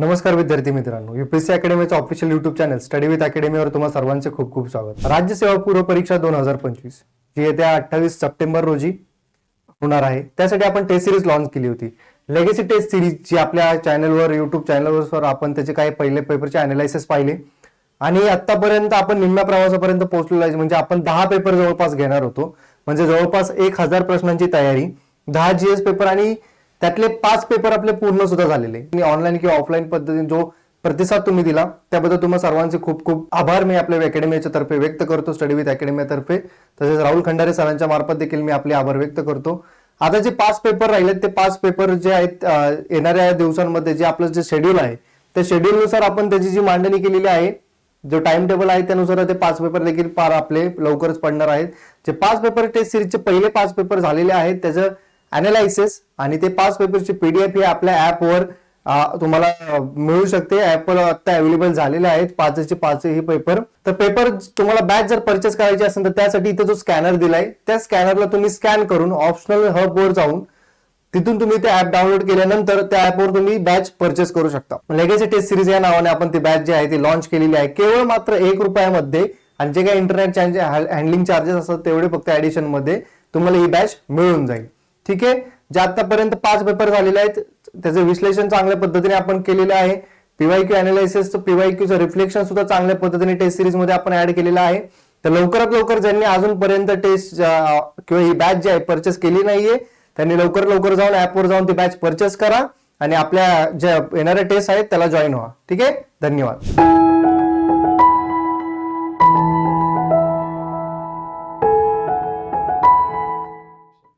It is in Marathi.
नमस्कार विद्यार्थी मित्रांनो UPSC अकॅडमीचं official YouTube channel study with अकॅडमीवर तुम्हाला सर्वांचे खूप खूप स्वागत. राज्य सेवा पूर्व परीक्षा दोन हजार पंचवीस जी येत्या अठ्ठावीस सप्टेंबर रोजी होणार आहे. त्यासाठी आपण टेस्ट सिरीज लॉन्च केली होती. लेगेसी टेस्ट सिरीज जी आपल्या चॅनलवर युट्यूब चॅनलवर आपण त्याचे काही पहिले पेपरचे अनालायसिस पाहिले. आणि आतापर्यंत आपण निम्म्या प्रवासापर्यंत पोहोचलेलो आहे म्हणजे आपण दहा पेपर जवळपास घेणार होतो. म्हणजे जवळपास एक हजार प्रश्नांची तयारी दहा जीएस पेपर आणि त्यातले पाच पेपर आपले पूर्ण सुद्धा झालेले. ऑनलाईन किंवा ऑफलाईन पद्धतीने जो प्रतिसाद तुम्ही दिला त्याबद्दल तुम्हाला सर्वांचे खूप खूप आभार. मी आपल्या अकॅडमीच्या तर्फे व्यक्त करतो स्टडी विथ अकॅडमीतर्फे तसेच राहुल खंडारे सरांच्या मार्फत देखील मी आपले आभार व्यक्त करतो. आता जे पाच पेपर राहिलेत ते पाच पेपर जे आहेत येणाऱ्या दिवसांमध्ये जे आपलं जे शेड्यूल आहे त्या शेड्यूलनुसार आपण त्याची जी मांडणी केलेली आहे जो टाइम टेबल आहे त्यानुसार ते पाच पेपर देखील पार आपले लवकरच पडणार आहेत. जे पाच पेपर टेस्ट सिरीजचे पहिले पाच पेपर झालेले आहेत त्याचं अनालायसिस आणि ते पाच पेपरची पीडीएफ ही आपल्या ऍपवर तुम्हाला मिळू शकते. ऍपवर आता अवेलेबल झालेले आहेत. पाचचे पाचही पेपर तर पेपर तुम्हाला बॅच जर परचेस करायची असेल तर त्यासाठी इथे जो स्कॅनर दिलाय त्या स्कॅनरला तुम्ही स्कॅन करून ऑप्शनल हब वर जाऊन तिथून तुम्ही ते ऍप डाउनलोड केल्यानंतर त्या ऍपवर तुम्ही बॅच परचेस करू शकता. लेगेसी टेस्ट सिरीज या नावाने आपण ती बॅच जी आहे ती लॉन्च केलेली आहे. केवळ मात्र एक रुपयामध्ये आणि जे काही इंटरनेट हँडलिंग चार्जेस असतात तेवढे फक्त ऍडिशनमध्ये तुम्हाला ही बॅच मिळून जाईल. ठीक आहे? जे आतापर्यंत पाच पेपर झालेले आहेत त्याचं विश्लेषण चांगल्या पद्धतीने आपण केलेलं आहे. पीवायक्यू अनालिसिस पीवायक्यूचं रिफ्लेक्शन सुद्धा चांगल्या पद्धतीने टेस्ट सिरीजमध्ये आपण ऍड केलेलं आहे. तर लवकरात लवकर ज्यांनी अजूनपर्यंत टेस्ट किंवा ही बॅच जी आहे परचेस केली नाहीये त्यांनी लवकर लवकर जाऊन ऍपवर जाऊन ती बॅच परचेस करा आणि आपल्या ज्या येणाऱ्या टेस्ट आहेत त्याला जॉईन व्हा. ठीक आहे? धन्यवाद.